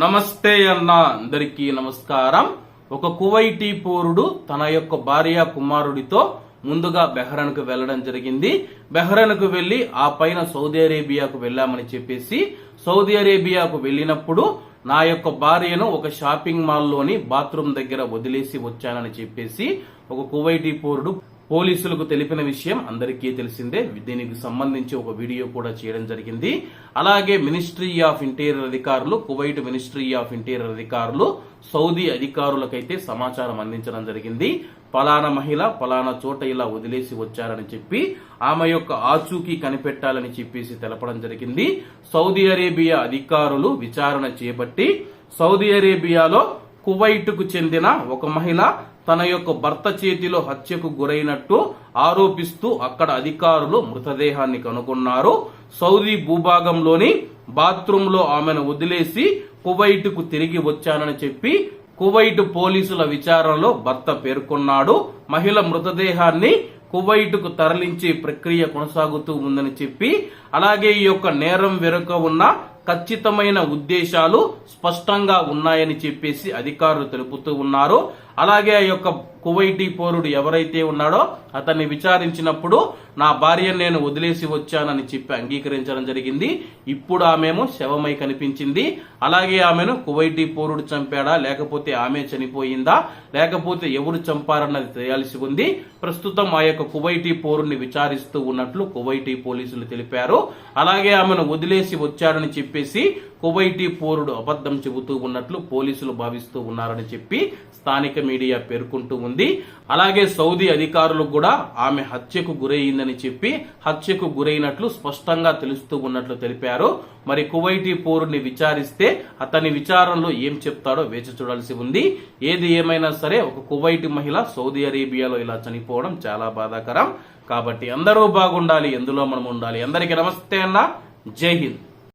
నమస్తే అన్న అందరికీ నమస్కారం. ఒక కువైటీ పౌరుడు తన యొక్క భార్య కుమారుడితో ముందుగా బెహ్రన్కు వెళ్ళడం జరిగింది. బెహ్రన్కు వెళ్ళి ఆ పైన సౌదీ అరేబియాకు వెళ్ళామని చెప్పేసి సౌదీ అరేబియాకు వెళ్ళినప్పుడు నా యొక్క భార్యను ఒక షాపింగ్ మాల్లోని బాత్రూమ్ దగ్గర వదిలేసి వచ్చానని చెప్పేసి ఒక కువైటీ పౌరుడు పోలీసులకు తెలిపిన విషయం అందరికీ తెలిసిందే. దీనికి సంబంధించి ఒక వీడియో కూడా చేయడం జరిగింది. అలాగే మినిస్ట్రీ ఆఫ్ ఇంటీరియర్ అధికారులు కువైట్ మినిస్ట్రీ ఆఫ్ ఇంటీరియర్ అధికారులు సౌదీ అధికారులకైతే సమాచారం అందించడం జరిగింది. పలానా మహిళ పలానా చోట ఇలా వదిలేసి వచ్చారని చెప్పి ఆమె యొక్క ఆచూకీ కనిపెట్టాలని చెప్పేసి తెలపడం జరిగింది. సౌదీ అరేబియా అధికారులు విచారణ చేపట్టి సౌదీ అరేబియాలో కువైట్కు చెందిన ఒక మహిళ తన యొక్క భర్త చేతిలో హత్యకు గురైనట్టు ఆరోపిస్తూ అక్కడ అధికారులు మృతదేహాన్ని కనుగొన్నారు. సౌదీ భూభాగంలోని బాత్రూంలో ఆమెను వదిలేసి కువైట్కు తిరిగి వచ్చానని చెప్పి కువైట్ పోలీసుల విచారణలో భర్త పేర్కొన్నాడు. మహిళ మృతదేహాన్ని కువైట్కు తరలించే ప్రక్రియ కొనసాగుతూ ఉందని చెప్పి అలాగే ఈ యొక్క నేరం వెనుక ఉన్న ఖచ్చితమైన ఉద్దేశాలు స్పష్టంగా ఉన్నాయని చెప్పేసి అధికారులు తెలుపుతూ ఉన్నారు. అలాగే ఆ యొక్క కువైటీ పౌరుడు ఎవరైతే ఉన్నాడో అతన్ని విచారించినప్పుడు నా భార్యను నేను వదిలేసి వచ్చానని చెప్పి అంగీకరించడం జరిగింది. ఇప్పుడు ఆమెము శవమై కనిపించింది. అలాగే ఆమెను కువైటీ పౌరుడు చంపాడా? లేకపోతే ఆమె చనిపోయిందా? లేకపోతే ఎవరు చంపారన్నది తెలియాల్సి ఉంది. ప్రస్తుతం ఆ యొక్క కువైటీ పౌరుడిని విచారిస్తూ ఉన్నట్లు కువైటీ పోలీసులు తెలిపారు. అలాగే ఆమెను వదిలేసి వచ్చాడని చెప్పేసి కువైటీ పౌరుడు అబద్ధం చెబుతూ ఉన్నట్లు పోలీసులు భావిస్తూ ఉన్నారని చెప్పి స్థానిక మీడియా పేర్కొంటూ ఉంది. అలాగే సౌదీ అధికారులు కూడా ఆమె హత్యకు గురయ్యిందని చెప్పి హత్యకు గురైనట్లు స్పష్టంగా తెలుస్తూ ఉన్నట్లు తెలిపారు. మరి కువైటీ పౌరుడిని విచారిస్తే అతని విచారణలో ఏం చెప్తాడో వేచి చూడాల్సి ఉంది. ఏది ఏమైనా సరే ఒక కువైటి మహిళ సౌదీ అరేబియాలో ఇలా చనిపోవడం చాలా బాధాకరం. కాబట్టి అందరూ బాగుండాలి ఎందులో మనం ఉండాలి. అందరికీ నమస్తే అన్న. జై హింద్.